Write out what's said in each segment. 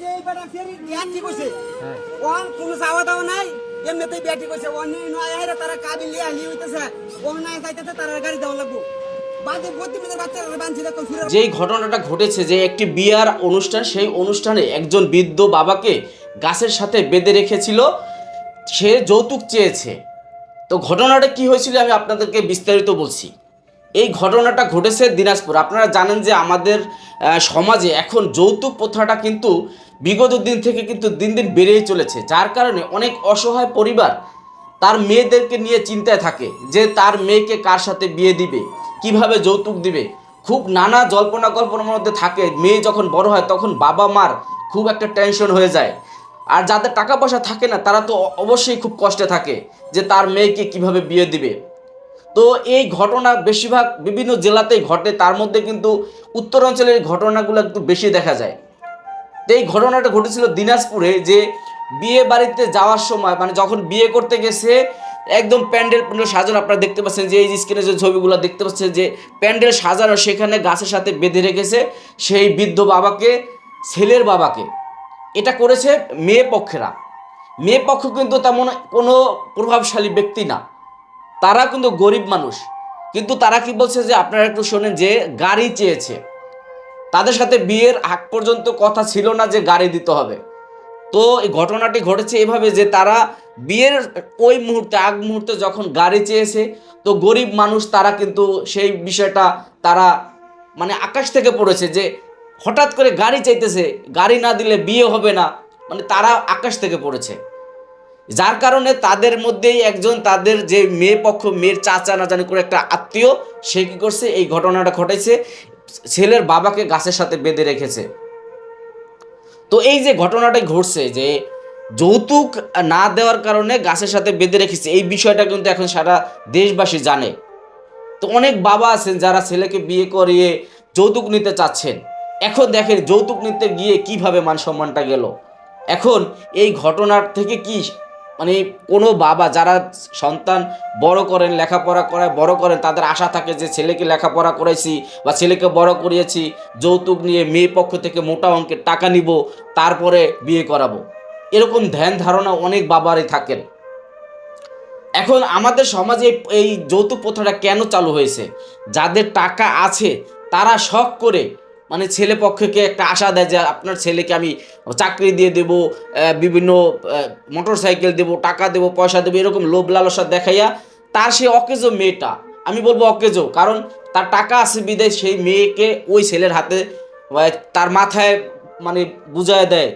যে যে কোনো যাওয়া দাওয়া নাই তারা হইতেছে তারা গাড়ি যেই ঘটনাটা ঘটেছে, যে একটি বিয়ার অনুষ্ঠান, সেই অনুষ্ঠানে একজন বৃদ্ধ বাবাকে গাছের সাথে বেঁধে রেখেছিল। সে যৌতুক চেয়েছে। তো ঘটনাটা কি হয়েছিল আমি আপনাদেরকে বিস্তারিত বলছি। এই ঘটনাটা ঘটেছে দিনাজপুর। আপনারা জানেন যে আমাদের সমাজে এখন যৌতুক প্রথাটা কিন্তু বিগত দিন থেকে কিন্তু দিন দিন বেড়েই চলেছে। যার কারণে অনেক অসহায় পরিবার তার মেয়েদেরকে নিয়ে চিন্তায় থাকে যে তার মেয়েকে কার সাথে বিয়ে দিবে, কীভাবে যৌতুক দিবে। খুব নানা জল্পনা কল্পনার মধ্যে থাকে, মেয়ে যখন বড় হয় তখন বাবা মার খুব একটা টেনশন হয়ে যায়। আর যাদের টাকা পয়সা থাকে না, তারা তো অবশ্যই খুব কষ্টে থাকে যে তার মেয়েকে কীভাবে বিয়ে দিবে। তো এই ঘটনা বেশিরভাগ বিভিন্ন জেলাতেই ঘটে, তার মধ্যে কিন্তু উত্তরাঞ্চলের ঘটনাগুলো একটু বেশি দেখা যায়। তো এই ঘটনাটা ঘটেছিল দিনাজপুরে যে বিয়ে বাড়িতে যাওয়ার সময় মানে যখন বিয়ে করতে গেছে, একদম প্যান্ডেল প্যান্ডেল সাজানো, আপনারা দেখতে পাচ্ছেন যে এই স্ক্রিনে যে ছবিগুলো দেখতে পাচ্ছেন যে প্যান্ডেল সাজানো, সেখানে গাছের সাথে বেঁধে রেখেছে সেই বৃদ্ধ বাবাকে, ছেলের বাবাকে। এটা করেছে মেয়ে পক্ষেরা। মেয়ে পক্ষ কিন্তু তেমন কোনো প্রভাবশালী ব্যক্তি না। তারা কিন্তু গরিব মানুষ। কিন্তু তারা কি বলছে যে, আপনারা একটু শোনেন যে, গাড়ি চেয়েছে। তাদের সাথে বিয়ের আগ পর্যন্ত কথা ছিল না যে, গাড়ি দিতে হবে। তো এই ঘটনাটি ঘটেছে এভাবে যে, তারা বিয়ের ওই মুহূর্তে, আগ মুহূর্তে যখন গাড়ি চেয়েছে, তো গরিব মানুষ তারা কিন্তু সেই বিষয়টা তারা মানে আকাশ থেকে পড়েছে যে, হঠাৎ করে গাড়ি চাইতেছে, গাড়ি না দিলে বিয়ে হবে না। মানে তারা আকাশ থেকে পড়েছে। যার কারণে তাদের মধ্যেই একজন তাদের যে মেয়ে পক্ষ, মেয়ের চাচা না জানি করে একটা আত্মীয়, সে কী করছে? এই ঘটনাটা ঘটেছে ছেলের বাবাকে গাছের সাথে বেঁধে রেখেছে। তো এই যে ঘটনাটাই ঘটছে যে যৌতুক না দেওয়ার কারণে গাছের সাথে বেঁধে রেখেছে, এই বিষয়টা কিন্তু এখন সারা দেশবাসী জানে। তো অনেক বাবা আছেন যারা ছেলেকে বিয়ে করিয়ে যৌতুক নিতে চাচ্ছেন। এখন দেখেন যৌতুক নিতে গিয়ে কীভাবে মান সম্মানটা গেল। এখন এই ঘটনার থেকে কি মানে কোনো বাবা যারা সন্তান বড় করেন, লেখাপড়া করায় বড় করেন, তাদের আশা থাকে যে ছেলেকে লেখাপড়া করেছি বা ছেলেকে বড় করিয়েছি, যৌতুক নিয়ে মেয়ে পক্ষ থেকে মোটা অঙ্কের টাকা নিব, তারপরে বিয়ে করাবো। এরকম ধ্যান ধারণা অনেক বাবারই থাকেন এখন আমাদের সমাজে এই যৌতুক প্রথাটা কেন চালু হয়েছে? যাদের টাকা আছে, তারা শখ করে মানে ছেলে পক্ষকে একটা আশা দেয় যে আপনার ছেলেকে আমি চাকরি দিয়ে দেব বিভিন্ন মোটর সাইকেল দেবো, টাকা দেবো, পয়সা দেবো, এরকম লোভ লালসা দেখাইয়া তার সে অকেজো মেয়েটা। আমি বলব অকেজো, কারণ তার টাকা আছে বিদায়, সেই মেয়েকে ওই ছেলের হাতে তার মাথায় মানে বুঝায় দেয়,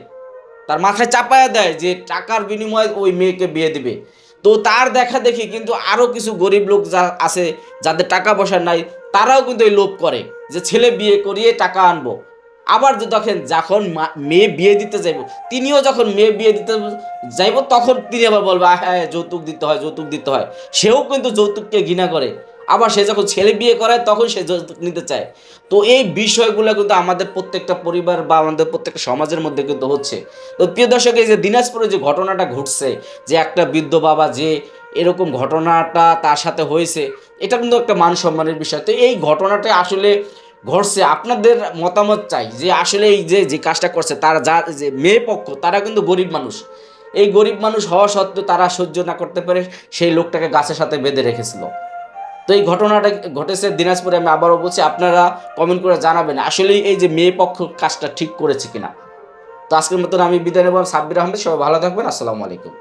তার মাথায় চাপায়া দেয় যে টাকার বিনিময়ে ওই মেয়েকে বিয়ে দিবে। তো তার দেখা দেখি কিন্তু আরও কিছু গরিব লোক যা আছে, যাদের টাকা পয়সা নাই তারাও কিন্তু এই লোভ করে যে ছেলে বিয়ে করিয়ে টাকা আনব। আবার দেখেন যখন মেয়ে বিয়ে দিতে যাইব, তিনিও যখন মেয়ে বিয়ে দিতে যাইব, তখন তিনি আবার বলবে হ্যাঁ যৌতুক দিতে হয়, যৌতুক দিতে হয়। সেও কিন্তু যৌতুককে ঘৃণা করে। আবার সে যখন ছেলে বিয়ে করায়, তখন সে যৌতুক নিতে চায়। তো এই বিষয়গুলো কিন্তু আমাদের প্রত্যেকটা পরিবার বা আমাদের প্রত্যেকটা সমাজের মধ্যে কিন্তু হচ্ছে। তো প্রিয় দর্শক, এই যে দিনাজপুরে যে ঘটনাটা ঘটছে, যে একটা বৃদ্ধ বাবা যে এরকম ঘটনাটা তার সাথে হয়েছে, এটা কিন্তু একটা মান সম্মানের বিষয়। তো এই ঘটনাটা আসলে ঘটছে, আপনাদের মতামত চাই যে আসলে এই যে যে কাজটা করছে, তারা যা, যে মেয়ে পক্ষ, তারা কিন্তু গরিব মানুষ। এই গরিব মানুষ হওয়া সত্ত্বেও তারা সহ্য না করতে পারে সেই লোকটাকে গাছের সাথে বেঁধে রেখেছিল। তো এই ঘটনাটা ঘটেছে দিনাজপুরে, আমি আবারও বলছি, আপনারা কমেন্ট করে জানাবেন আসলে এই যে মেয়ে পক্ষ কাজটা ঠিক করেছে কিনা। তো আজকের মতন আমি বিদায় নেব সাব্বির আহমেদ, সবাই ভালো থাকবেন, আসসালামু আলাইকুম।